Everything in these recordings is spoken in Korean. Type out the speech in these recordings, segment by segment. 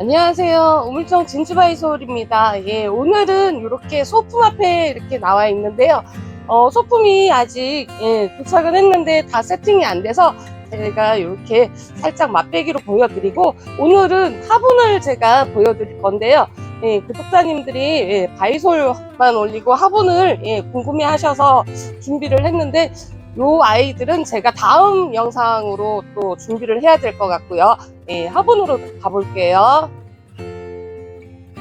안녕하세요. 우물정 진주바이솔입니다. 예, 오늘은 이렇게 소품 앞에 이렇게 나와 있는데요. 어, 소품이 아직 예, 도착은 했는데 다 세팅이 안 돼서 제가 이렇게 살짝 맛배기로 보여드리고 오늘은 화분을 제가 보여드릴 건데요. 예, 구독자님들이 예, 바이솔만 올리고 화분을 예, 궁금해하셔서 준비를 했는데 요 아이들은 제가 다음 영상으로 또 준비를 해야 될 것 같고요. 예, 화분으로 가볼게요.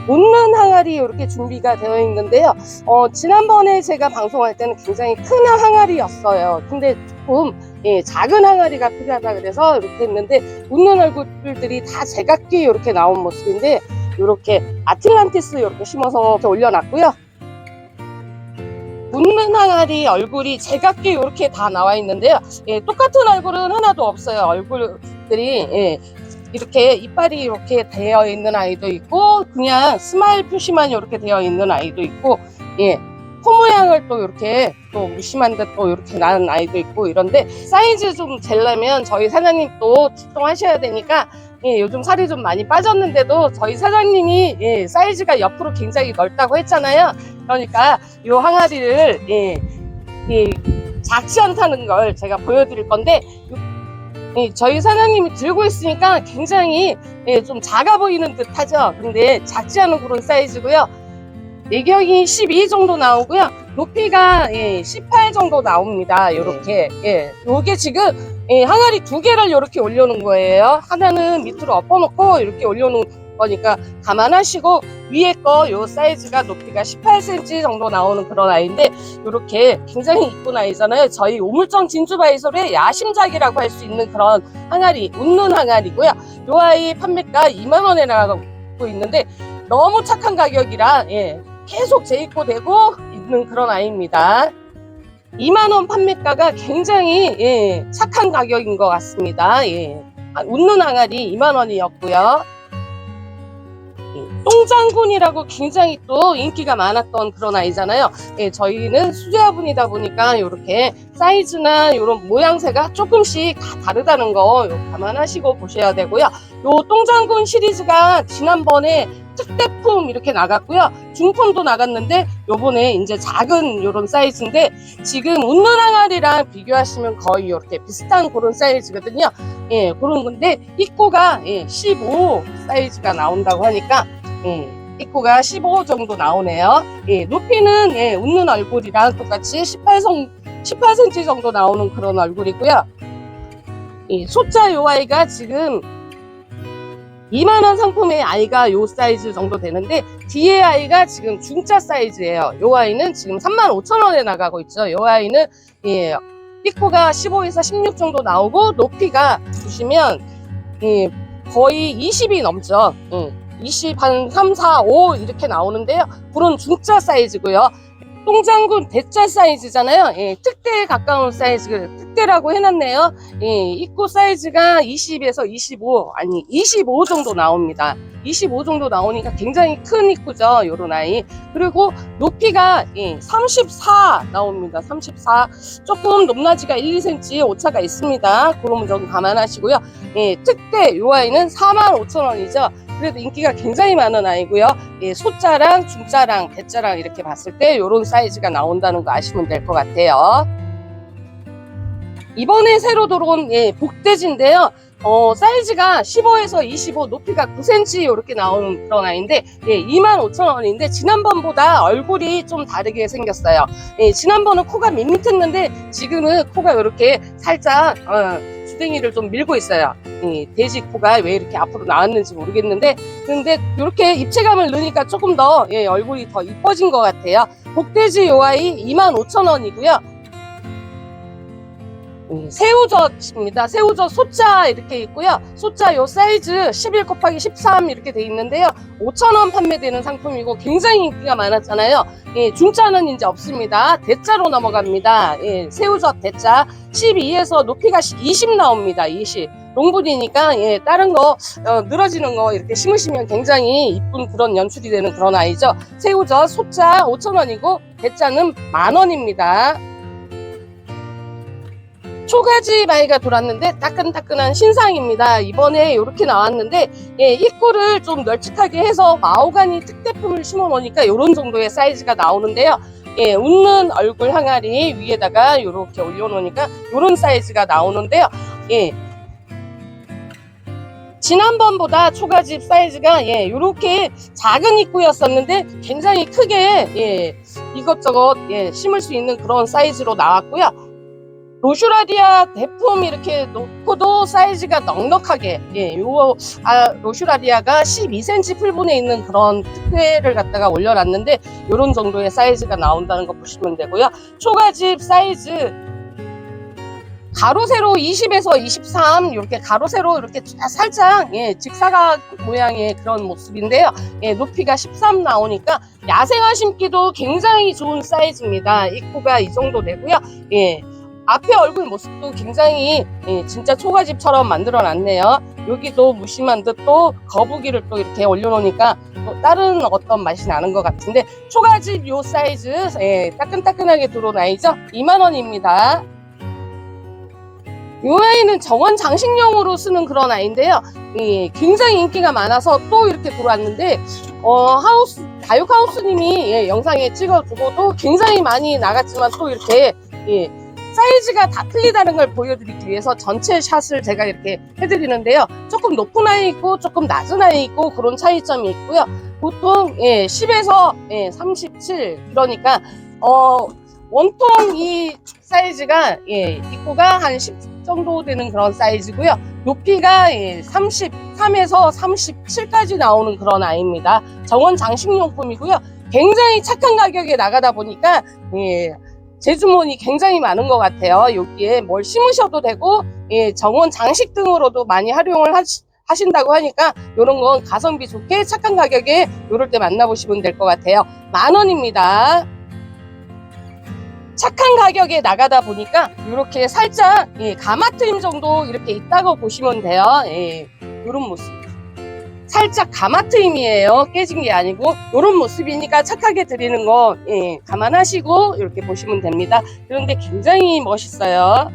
웃는 항아리 이렇게 준비가 되어 있는데요. 어, 지난번에 제가 방송할 때는 굉장히 큰 항아리였어요. 근데 조금 예, 작은 항아리가 필요하다 그래서 이렇게 했는데 웃는 얼굴들이 다 제각기 이렇게 나온 모습인데 이렇게 아틀란티스 이렇게 심어서 이렇게 올려놨고요. 웃는 항아리 얼굴이 제각기 이렇게 다 나와 있는데요. 예, 똑같은 얼굴은 하나도 없어요. 얼굴들이 예, 이렇게 이빨이 이렇게 되어 있는 아이도 있고 그냥 스마일 표시만 이렇게 되어 있는 아이도 있고 예. 코 모양을 또 이렇게 또 무심한 듯 또 이렇게 나는 아이도 있고 이런데 사이즈 좀 재려면 저희 사장님 또 출동하셔야 되니까 예, 요즘 살이 좀 많이 빠졌는데도 저희 사장님이 예, 사이즈가 옆으로 굉장히 넓다고 했잖아요. 그러니까 요 항아리를 예, 예, 작지 않다는 걸 제가 보여드릴 건데 예, 저희 사장님이 들고 있으니까 굉장히 예, 좀 작아 보이는 듯 하죠. 근데 작지 않은 그런 사이즈고요. 내경이 12 정도 나오고요. 높이가 예, 18 정도 나옵니다. 요렇게 예, 요게 지금 예, 항아리 두 개를 이렇게 올려놓은 거예요. 하나는 밑으로 엎어놓고 이렇게 올려놓은 거니까 감안하시고 위에 거 요 사이즈가 높이가 18cm 정도 나오는 그런 아이인데 이렇게 굉장히 이쁜 아이잖아요. 저희 오물정 진주바이솔의 야심작이라고 할 수 있는 그런 항아리, 웃는 항아리고요. 요 아이 판매가 2만 원에 나가고 있는데 너무 착한 가격이라 예, 계속 재입고되고 있는 그런 아이입니다. 2만 원 판매가가 굉장히 예, 착한 가격인 것 같습니다. 예. 아, 웃는 항아리 2만 원이었고요. 똥장군이라고 굉장히 또 인기가 많았던 그런 아이잖아요. 예, 저희는 수제화분이다 보니까 이렇게 사이즈나 이런 모양새가 조금씩 다 다르다는 거 감안하시고 보셔야 되고요. 요 똥장군 시리즈가 지난번에 특대품 이렇게 나갔고요. 중품도 나갔는데 요번에 이제 작은 요런 사이즈인데 지금 웃는 항아리랑 비교하시면 거의 이렇게 비슷한 그런 사이즈거든요. 예, 그런 건데 입구가 예, 15 사이즈가 나온다고 하니까 예, 입구가 15 정도 나오네요. 예, 높이는 예, 웃는 얼굴이랑 똑같이 18성 18cm 정도 나오는 그런 얼굴이고요. 이 소자 요 아이가 지금 2만원 상품의 아이가 요 사이즈 정도 되는데 뒤에 아이가 지금 중짜 사이즈예요. 요 아이는 지금 35,000원에 나가고 있죠. 요 아이는 예, 입구가 15에서 16 정도 나오고 높이가 보시면 예, 거의 20이 넘죠. 예, 20, 한 3, 4, 5 이렇게 나오는데요. 그런 중짜 사이즈고요. 똥장군 대짜 사이즈잖아요. 예, 특대에 가까운 사이즈, 특대라고 해놨네요. 예, 입구 사이즈가 20에서 25, 아니 25 정도 나옵니다. 25 정도 나오니까 굉장히 큰 입구죠. 요런 아이. 그리고 높이가 예, 34 나옵니다. 34. 조금 높낮이가 1, 2cm 오차가 있습니다. 그러면 좀 감안하시고요. 예, 특대 요 아이는 45,000원이죠. 그래도 인기가 굉장히 많은 아이고요. 예, 소자랑 중자랑 대자랑 이렇게 봤을 때 이런 사이즈가 나온다는 거 아시면 될 것 같아요. 이번에 새로 들어온 예, 복돼지인데요. 어, 사이즈가 15에서 25, 높이가 9cm 이렇게 나오는 그런 아이인데 예, 25,000원인데 지난번보다 얼굴이 좀 다르게 생겼어요. 예, 지난번은 코가 밋밋했는데 지금은 코가 이렇게 살짝 어, 주댕이를 좀 밀고 있어요. 이 돼지 코가 왜 이렇게 앞으로 나왔는지 모르겠는데 근데 이렇게 입체감을 넣으니까 조금 더 예, 얼굴이 더 이뻐진 것 같아요. 복돼지 요 아이 25,000원이고요. 음, 새우젓입니다. 새우젓 소자 이렇게 있고요. 소자 요 사이즈 11 곱하기 13 이렇게 돼 있는데요. 5,000원 판매되는 상품이고 굉장히 인기가 많았잖아요. 예, 중자는 이제 없습니다. 대자로 넘어갑니다. 예, 새우젓 대자 12에서 높이가 20 나옵니다. 20. 롱분이니까 예, 다른 거 어, 늘어지는 거 이렇게 심으시면 굉장히 이쁜 그런 연출이 되는 그런 아이죠. 새우젓 소자 5,000원이고 대자는 만 원입니다. 초가지 바위가 돌았는데 따끈따끈한 신상입니다. 이번에 이렇게 나왔는데 예, 입구를 좀 널찍하게 해서 마호가니 특대품을 심어 놓으니까 이런 정도의 사이즈가 나오는데요. 예, 웃는 얼굴 항아리 위에다가 이렇게 올려놓으니까 이런 사이즈가 나오는데요. 예. 지난번보다 초가집 사이즈가 예, 이렇게 작은 입구였었는데 굉장히 크게 예, 이것저것 예, 심을 수 있는 그런 사이즈로 나왔고요. 로슈라디아 대품 이렇게 놓고도 사이즈가 넉넉하게 예, 요 아, 로슈라디아가 12cm 풀분에 있는 그런 특회를 갖다가 올려놨는데 이런 정도의 사이즈가 나온다는 거 보시면 되고요. 초가집 사이즈 가로 세로 20에서 23 이렇게 가로 세로 이렇게 살짝 예, 직사각 모양의 그런 모습인데요. 예, 높이가 13 나오니까 야생화 심기도 굉장히 좋은 사이즈입니다. 입구가 이 정도 되고요. 예. 앞에 얼굴 모습도 굉장히 예, 진짜 초가집처럼 만들어 놨네요. 여기도 무심한 듯 또 거북이를 또 이렇게 올려놓으니까 또 다른 어떤 맛이 나는 것 같은데 초가집 요 사이즈 예, 따끈따끈하게 들어온 아이죠? 2만원입니다. 이 아이는 정원 장식용으로 쓰는 그런 아이인데요. 예, 굉장히 인기가 많아서 또 이렇게 들어왔는데 어, 하우스 다육 하우스님이 예, 영상에 찍어주고 또 굉장히 많이 나갔지만 또 이렇게 예, 사이즈가 다 틀리다는 걸 보여드리기 위해서 전체 샷을 제가 이렇게 해드리는데요. 조금 높은 아이 있고 조금 낮은 아이 있고 그런 차이점이 있고요. 보통 예, 10에서 예, 37 그러니까 어, 원통 이 사이즈가 예, 입구가 한 10 정도 되는 그런 사이즈고요. 높이가 예, 33에서 37까지 나오는 그런 아이입니다. 정원 장식용품이고요. 굉장히 착한 가격에 나가다 보니까 예, 제주몬이 굉장히 많은 것 같아요. 여기에 뭘 심으셔도 되고 예, 정원 장식 등으로도 많이 활용을 하시, 하신다고 하니까 이런 건 가성비 좋게 착한 가격에 이럴 때 만나보시면 될 것 같아요. 만 원입니다. 착한 가격에 나가다 보니까 이렇게 살짝 예, 가마 트임 정도 이렇게 있다고 보시면 돼요. 예, 이런 모습. 살짝 가마 트임이에요. 깨진 게 아니고 이런 모습이니까 착하게 드리는 거 예, 감안하시고 이렇게 보시면 됩니다. 그런데 굉장히 멋있어요.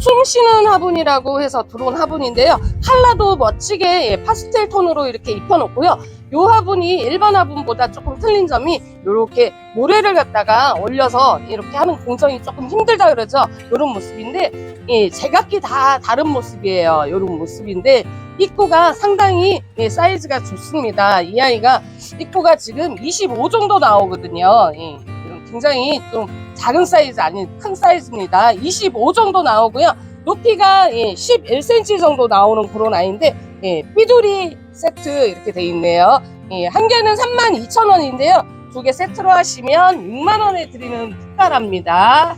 숨 쉬는 화분이라고 해서 들어온 화분인데요. 컬러도 멋지게 예, 파스텔 톤으로 이렇게 입혀놓고요. 이 화분이 일반 화분보다 조금 틀린 점이 이렇게 모래를 갖다가 올려서 이렇게 하는 공정이 조금 힘들다 그러죠. 이런 모습인데 예, 제각기 다 다른 모습이에요. 이런 모습인데 입구가 상당히 예, 사이즈가 좋습니다. 이 아이가 입구가 지금 25 정도 나오거든요. 예, 굉장히 좀 작은 사이즈 아닌 큰 사이즈입니다. 25 정도 나오고요. 높이가 예, 11cm 정도 나오는 그런 아이인데 예, 삐두리 세트 이렇게 돼 있네요. 예, 한 개는 32,000원인데요. 두 개 세트로 하시면 6만원에 드리는 특가랍니다.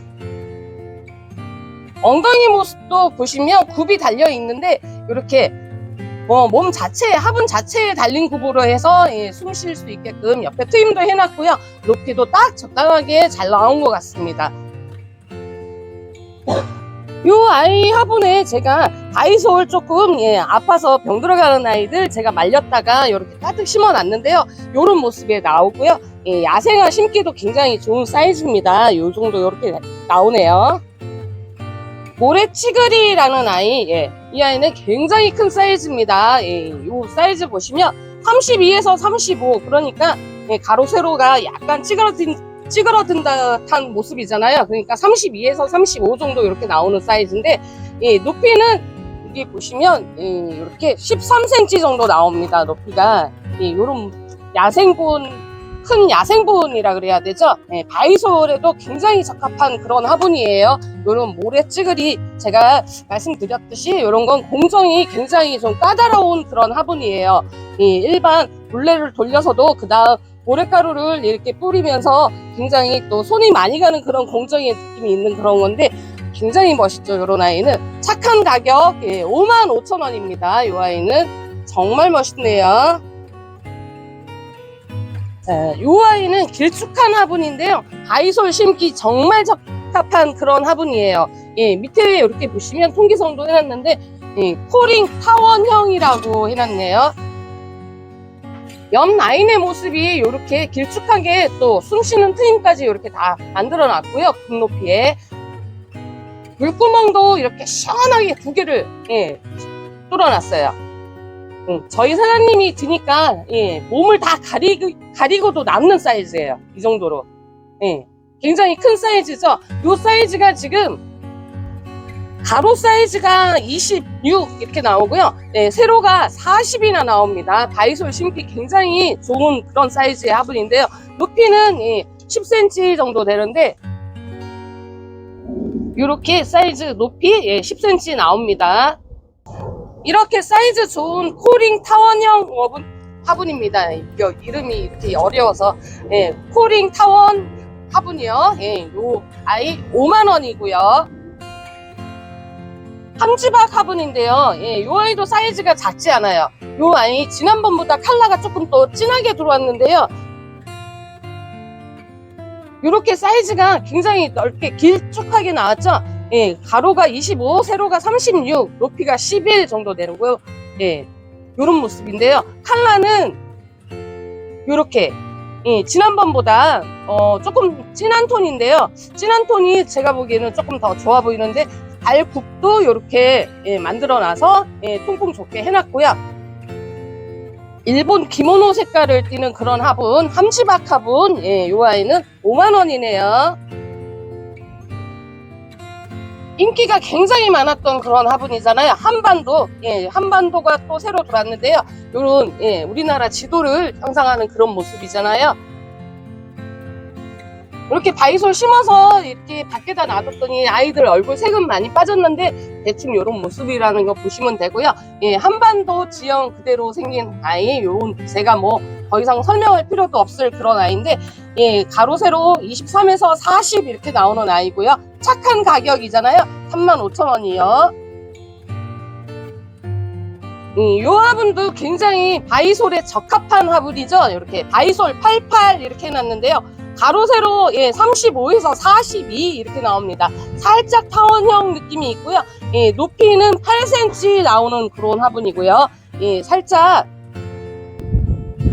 엉덩이 모습도 보시면 굽이 달려 있는데 이렇게 뭐몸 자체에 화분 자체에 달린 굽으로 해서 예, 숨 쉴 수 있게끔 옆에 트임도 해놨고요. 높이도 딱 적당하게 잘 나온 것 같습니다. 요 아이 화분에 제가 다이솔 조금 예, 아파서 병 들어가는 아이들 제가 말렸다가 이렇게 가득 심어 놨는데요. 요런 모습에 나오고요. 예, 야생화 심기도 굉장히 좋은 사이즈입니다. 요 정도 이렇게 나오네요. 모래치그리라는 아이, 예, 이 아이는 굉장히 큰 사이즈입니다. 예, 요 사이즈 보시면 32에서 35, 그러니까 예, 가로 세로가 약간 찌그러진 찌그러든 듯한 모습이잖아요. 그러니까 32에서 35 정도 이렇게 나오는 사이즈인데 예, 높이는 여기 보시면 예, 이렇게 13cm 정도 나옵니다. 높이가 예, 이런 야생분 큰 야생분이라 그래야 되죠. 예, 바이솔에도 굉장히 적합한 그런 화분이에요. 이런 모래 찌그리 제가 말씀드렸듯이 이런 건 공정이 굉장히 좀 까다로운 그런 화분이에요. 예, 일반 물레를 돌려서도 그 다음 모래가루를 이렇게 뿌리면서 굉장히 또 손이 많이 가는 그런 공정의 느낌이 있는 그런 건데 굉장히 멋있죠. 이런 아이는 착한 가격 예, 5만 5천 원입니다. 이 아이는 정말 멋있네요. 자, 이 아이는 길쭉한 화분인데요. 바이솔 심기 정말 적합한 그런 화분이에요. 예, 밑에 이렇게 보시면 통기성도 해놨는데 예, 코링 타원형이라고 해놨네요. 옆 라인의 모습이 이렇게 길쭉하게 또 숨쉬는 트임까지 이렇게 다 만들어 놨고요. 굽높이에. 물구멍도 이렇게 시원하게 두 개를 예, 뚫어놨어요. 음, 저희 사장님이 드니까 예, 몸을 다 가리고, 가리고도 남는 사이즈예요. 이 정도로. 예, 굉장히 큰 사이즈죠. 이 사이즈가 지금 가로 사이즈가 26 이렇게 나오고요. 네, 세로가 40이나 나옵니다. 다이솔 심기 굉장히 좋은 그런 사이즈의 화분인데요. 높이는 예, 10cm 정도 되는데 이렇게 사이즈 높이 예, 10cm 나옵니다. 이렇게 사이즈 좋은 코링 타원형 화분, 화분입니다. 이름이 이렇게 어려워서 예, 코링 타원 화분이요. 예, 요 아이 5만 원이고요. 함지박 화분인데요. 예, 요 아이도 사이즈가 작지 않아요. 요 아이 지난번보다 컬러가 조금 더 진하게 들어왔는데요. 이렇게 사이즈가 굉장히 넓게 길쭉하게 나왔죠. 예, 가로가 25, 세로가 36, 높이가 11 정도 되고요. 예, 요런 모습인데요. 컬러는 요렇게 예, 지난번보다 어, 조금 진한 톤인데요. 진한 톤이 제가 보기에는 조금 더 좋아 보이는데 발굽도 이렇게 예, 만들어놔서 예, 통풍 좋게 해놨고요. 일본 기모노 색깔을 띠는 그런 화분, 함지박 화분, 예, 요 아이는 5만원이네요. 인기가 굉장히 많았던 그런 화분이잖아요. 한반도, 예, 한반도가 또 새로 들어왔는데요. 요런, 예, 우리나라 지도를 형상하는 그런 모습이잖아요. 이렇게 바이솔 심어서 이렇게 밖에다 놔뒀더니 아이들 얼굴 색은 많이 빠졌는데 대충 이런 모습이라는 거 보시면 되고요. 예, 한반도 지형 그대로 생긴 아이, 요런 제가 뭐 더 이상 설명할 필요도 없을 그런 아이인데, 예, 가로 세로 23에서 40 이렇게 나오는 아이고요. 착한 가격이잖아요. 35,000원이요. 음, 요 화분도 굉장히 바이솔에 적합한 화분이죠. 이렇게 바이솔 88 이렇게 해놨는데요. 가로 세로 예, 35에서 42 이렇게 나옵니다. 살짝 타원형 느낌이 있고요. 예, 높이는 8cm 나오는 그런 화분이고요. 예, 살짝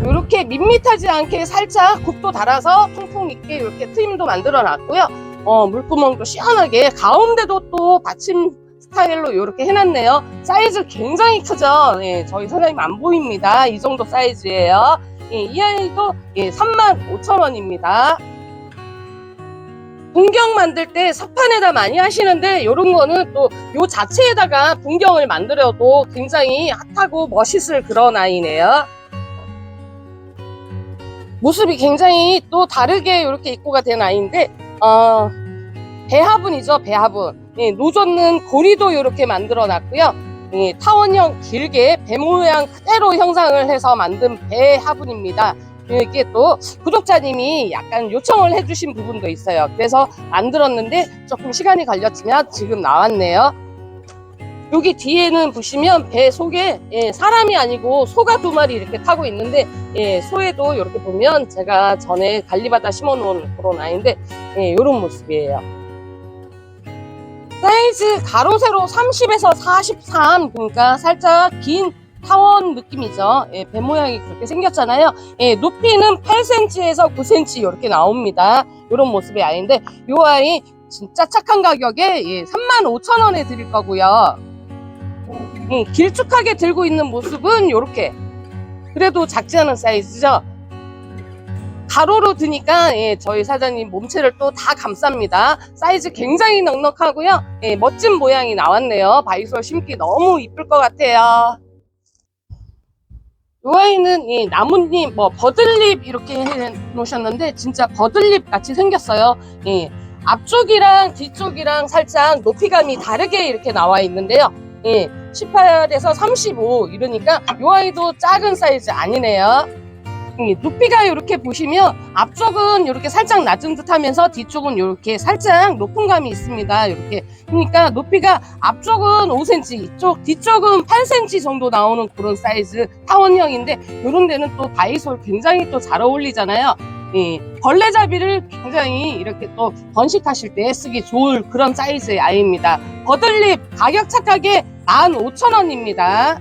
이렇게 밋밋하지 않게 살짝 굽도 달아서 통풍 있게 이렇게 트임도 만들어 놨고요. 어, 물구멍도 시원하게 가운데도 또 받침 스타일로 이렇게 해놨네요. 사이즈 굉장히 크죠. 예, 저희 사장님 안 보입니다. 이 정도 사이즈예요. 예, 이 아이도 예, 35,000원입니다. 분경 만들 때 석판에다 많이 하시는데 이런 거는 또 요 자체에다가 분경을 만들어도 굉장히 핫하고 멋있을 그런 아이네요. 모습이 굉장히 또 다르게 이렇게 입고가 된 아이인데 어, 배화분이죠 배화분 예, 노젓는 고리도 이렇게 만들어 놨고요 예, 타원형 길게 배 모양 그대로 형상을 해서 만든 배 화분입니다. 이게 또 구독자님이 약간 요청을 해주신 부분도 있어요. 그래서 만들었는데 조금 시간이 걸렸지만 지금 나왔네요. 여기 뒤에는 보시면 배 속에 예, 사람이 아니고 소가 두 마리 이렇게 타고 있는데 예, 소에도 이렇게 보면 제가 전에 관리받아 심어놓은 그런 아이인데 예, 이런 모습이에요. 사이즈 가로 세로 30에서 43 그러니까 살짝 긴 타원 느낌이죠. 예, 배 모양이 그렇게 생겼잖아요. 예, 높이는 8cm에서 9cm 이렇게 나옵니다. 이런 모습의 아이인데 이 아이 진짜 착한 가격에 예, 35,000원에 드릴 거고요. 음, 길쭉하게 들고 있는 모습은 이렇게 그래도 작지 않은 사이즈죠. 가로로 드니까 예, 저희 사장님 몸체를 또 다 감쌉니다. 사이즈 굉장히 넉넉하고요. 예, 멋진 모양이 나왔네요. 바이솔 심기 너무 이쁠 것 같아요. 이 아이는 이 나뭇잎, 뭐 버들잎 이렇게 해 놓으셨는데 진짜 버들잎 같이 생겼어요. 예, 앞쪽이랑 뒤쪽이랑 살짝 높이감이 다르게 이렇게 나와 있는데요. 예, 18에서 35 이러니까 이 아이도 작은 사이즈 아니네요. 이 높이가 이렇게 보시면 앞쪽은 이렇게 살짝 낮은 듯 하면서 뒤쪽은 이렇게 살짝 높은 감이 있습니다. 이렇게. 그러니까 높이가 앞쪽은 5cm, 이쪽, 뒤쪽은 8cm 정도 나오는 그런 사이즈 타원형인데 이런 데는 또 바이솔 굉장히 또 잘 어울리잖아요. 예, 벌레잡이를 굉장히 이렇게 또 번식하실 때 쓰기 좋을 그런 사이즈의 아이입니다. 버들립 가격 착하게 15,000원입니다.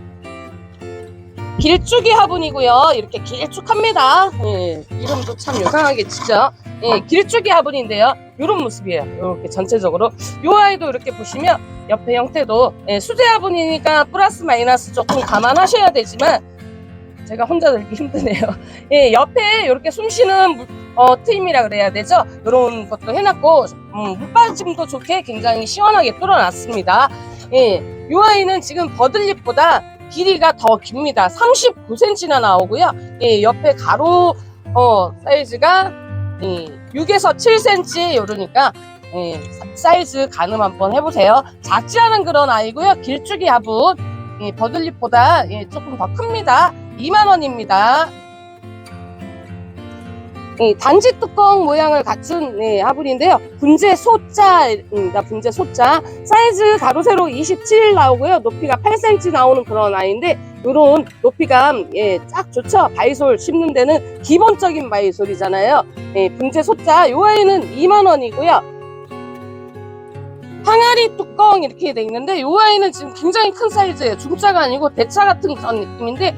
길쭉이 화분이고요. 이렇게 길쭉합니다. 예, 이름도 참 요상하게 치죠. 예, 길쭉이 화분인데요. 이런 모습이에요. 이렇게 전체적으로 이 아이도 이렇게 보시면 옆에 형태도 예, 수제 화분이니까 플러스 마이너스 조금 감안하셔야 되지만 제가 혼자 들기 힘드네요. 예, 옆에 이렇게 숨쉬는 물- 어, 트임이라 그래야 되죠. 이런 것도 해놨고 음, 물빠짐도 좋게 굉장히 시원하게 뚫어놨습니다. 예, 이 아이는 지금 버들잎보다 길이가 더 깁니다. 39cm나 나오고요. 예, 옆에 가로 어, 사이즈가 예, 6에서 7cm 이러니까 예, 사- 사이즈 가늠 한번 해보세요. 작지 않은 그런 아이고요. 길쭉이 화분 예, 버들잎보다 예, 조금 더 큽니다. 2만 원입니다. 예, 단지 뚜껑 모양을 갖춘 예, 화분인데요. 분재 소자입니다. 분재 소자. 사이즈 가로 세로 27 나오고요. 높이가 8cm 나오는 그런 아이인데 이런 높이감 예, 딱 좋죠. 바이솔 심는 데는 기본적인 바이솔이잖아요. 예, 분재 소자. 이 아이는 2만 원이고요. 항아리 뚜껑 이렇게 돼 있는데 이 아이는 지금 굉장히 큰 사이즈예요. 중짜가 아니고 대짜 같은 그런 느낌인데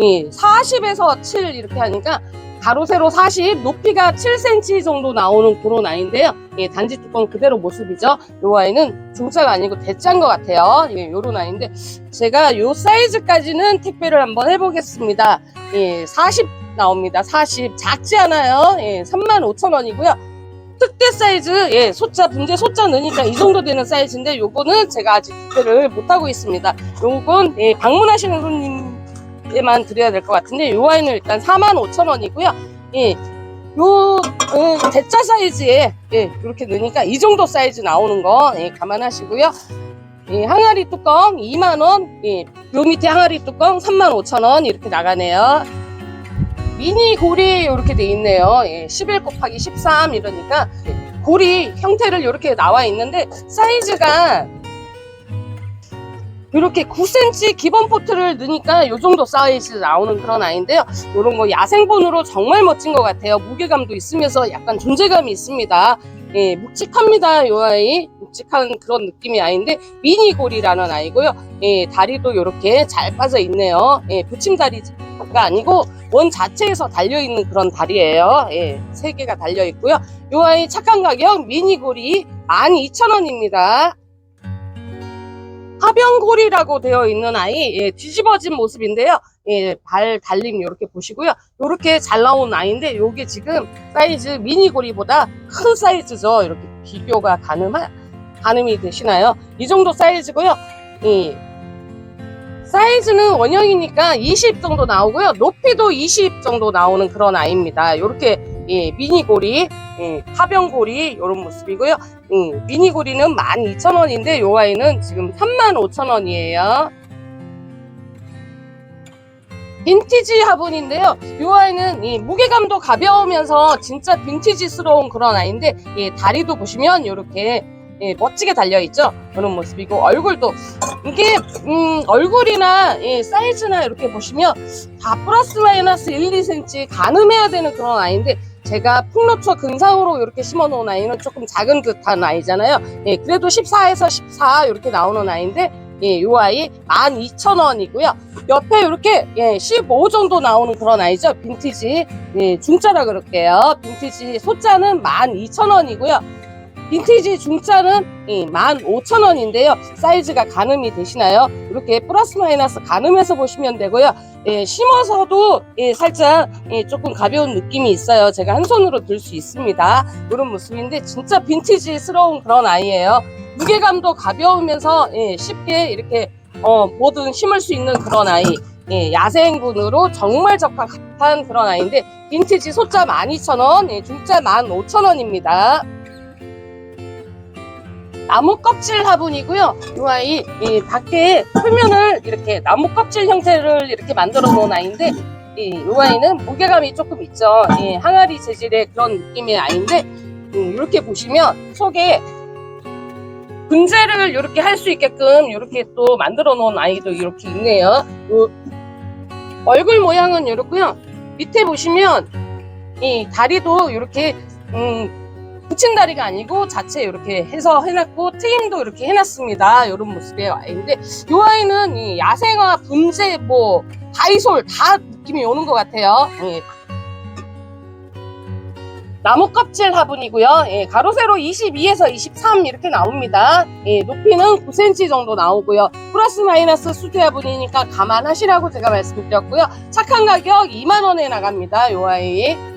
예, 40에서 7 이렇게 하니까 가로 세로 40, 높이가 7cm 정도 나오는 그런 아이인데요. 예, 단지 뚜껑 그대로 모습이죠. 이 아이는 중짜가 아니고 대짜인 것 같아요. 예, 요런 아이인데 제가 요 사이즈까지는 택배를 한번 해보겠습니다. 예, 40 나옵니다. 40 작지 않아요. 예, 35,000원이고요. 특대 사이즈, 예, 소자, 분재 소자 넣으니까 이 정도 되는 사이즈인데 요거는 제가 아직 택배를 못하고 있습니다. 요건 예, 방문하시는 손님 에만 드려야 될 것 같은데 요 아이는 일단 45,000원이고요. 예, 요 예, 대짜 사이즈에 예, 이렇게 넣으니까 이 정도 사이즈 나오는 거 예, 감안하시고요. 예, 항아리 뚜껑 2만원, 예, 요 밑에 항아리 뚜껑 35,000원 이렇게 나가네요. 미니 고리 이렇게 돼 있네요. 예, 11 곱하기 13 이러니까 예, 고리 형태를 이렇게 나와 있는데 사이즈가 이렇게 9cm 기본 포트를 넣으니까 이 정도 사이즈 나오는 그런 아이인데요. 이런 거 야생본으로 정말 멋진 것 같아요. 무게감도 있으면서 약간 존재감이 있습니다. 예, 묵직합니다. 이 아이 묵직한 그런 느낌의 아이인데 미니골이라는 아이고요. 예, 다리도 이렇게 잘 빠져 있네요. 예, 붙임다리가 아니고 원 자체에서 달려 있는 그런 다리예요. 예, 세 개가 달려 있고요. 이 아이 착한 가격 미니골이 12,000원입니다. 하병골이라고 되어 있는 아이 예, 뒤집어진 모습인데요. 예, 발 달림 이렇게 보시고요. 이렇게 잘 나온 아이인데 이게 지금 사이즈 미니고리보다 큰 사이즈죠. 이렇게 비교가 가능하, 가늠이 되시나요? 이 정도 사이즈고요. 예, 사이즈는 원형이니까 20 정도 나오고요. 높이도 20 정도 나오는 그런 아이입니다. 이렇게 예, 미니고리, 예, 하병고리 이런 모습이고요. 음, 미니고리는 12,000원인데 요 아이는 지금 35,000원이에요. 빈티지 화분인데요. 이 아이는 이 무게감도 가벼우면서 진짜 빈티지스러운 그런 아이인데 이 다리도 보시면 이렇게 예, 멋지게 달려 있죠. 그런 모습이고 얼굴도 이게 음, 얼굴이나 예, 사이즈나 이렇게 보시면 다 플러스 마이너스 1, 2cm 가늠해야 되는 그런 아이인데 제가 풍로초 근상으로 이렇게 심어 놓은 아이는 조금 작은 듯한 아이잖아요. 예, 그래도 14에서 14 이렇게 나오는 아이인데 예, 요 아이 12,000원이고요. 옆에 이렇게 예, 15 정도 나오는 그런 아이죠. 빈티지 예, 중짜라 그럴게요. 빈티지 소자는 12,000원이고요. 빈티지 중짜는 예, 15,000원인데요. 사이즈가 가늠이 되시나요? 이렇게 플러스 마이너스 가늠해서 보시면 되고요. 예, 심어서도 예, 살짝 예, 조금 가벼운 느낌이 있어요. 제가 한 손으로 들 수 있습니다. 이런 모습인데 진짜 빈티지스러운 그런 아이예요. 무게감도 가벼우면서 예, 쉽게 이렇게 어, 뭐든 심을 수 있는 그런 아이. 예, 야생분으로 정말 적합한 그런 아이인데 빈티지 소자 12,000원, 예, 중짜 15,000원입니다. 나무 껍질 화분이고요. 이 아이 이 밖에 표면을 이렇게 나무 껍질 형태를 이렇게 만들어 놓은 아이인데 이, 이 아이는 무게감이 조금 있죠. 예, 항아리 재질의 그런 느낌의 아이인데 음, 이렇게 보시면 속에 분재를 이렇게 할 수 있게끔 이렇게 또 만들어 놓은 아이도 이렇게 있네요. 요 얼굴 모양은 이렇고요. 밑에 보시면 이 다리도 이렇게 음, 붙인 다리가 아니고 자체 이렇게 해서 해놨고 트임도 이렇게 해놨습니다. 이런 모습의 아이인데 이 아이는 이 야생화 분재 뭐 다이솔 다 느낌이 오는 것 같아요. 예. 나무 껍질 화분이고요. 예, 가로 세로 22에서 23 이렇게 나옵니다. 예, 높이는 9cm 정도 나오고요. 플러스 마이너스 수제 화분이니까 감안하시라고 제가 말씀드렸고요. 착한 가격 2만 원에 나갑니다. 요 아이.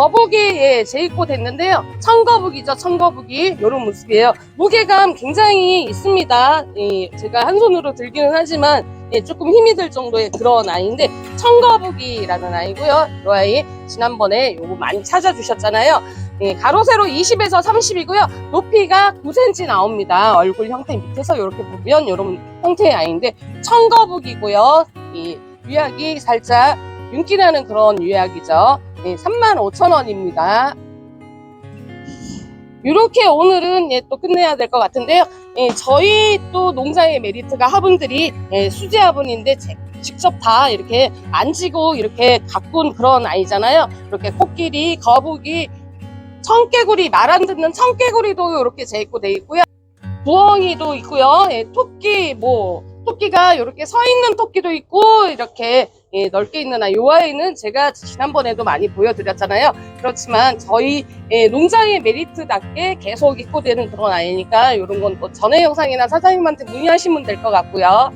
거북이 예, 재입고 됐는데요. 청거북이죠, 청거북이 이런 모습이에요. 무게감 굉장히 있습니다. 예, 제가 한 손으로 들기는 하지만 예, 조금 힘이 들 정도의 그런 아이인데 청거북이라는 아이고요. 이 아이 지난번에 요거 많이 찾아주셨잖아요. 예, 가로 세로 20에서 30이고요. 높이가 9cm 나옵니다. 얼굴 형태 밑에서 이렇게 보면 이런 형태의 아이인데 청거북이고요. 이 유약이 살짝 윤기나는 그런 유약이죠. 예, 35,000원입니다. 이렇게 오늘은 예, 또 끝내야 될 것 같은데요. 예, 저희 또 농장의 메리트가 화분들이 예, 수제 화분인데 제- 직접 다 이렇게 만지고 이렇게 가꾼 그런 아이잖아요. 이렇게 코끼리, 거북이, 청개구리, 말 안 듣는 청개구리도 이렇게 재입고 돼 있고요. 부엉이도 있고요. 예, 토끼, 뭐, 토끼가 이렇게 서 있는 토끼도 있고, 이렇게 예, 넓게 있는 아이. 요 아이는 제가 지난번에도 많이 보여드렸잖아요. 그렇지만 저희 예, 농장의 메리트답게 계속 입고되는 그런 아이니까 이런 건 또 전에 영상이나 사장님한테 문의하시면 될 것 같고요.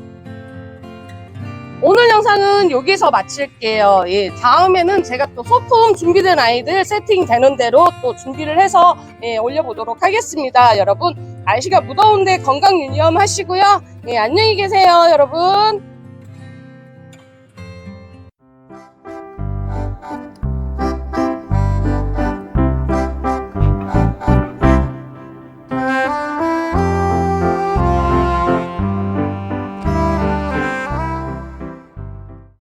오늘 영상은 여기서 마칠게요. 예, 다음에는 제가 또 소품 준비된 아이들 세팅되는 대로 또 준비를 해서 예, 올려보도록 하겠습니다. 여러분, 날씨가 무더운데 건강 유념 하시고요. 예, 안녕히 계세요, 여러분.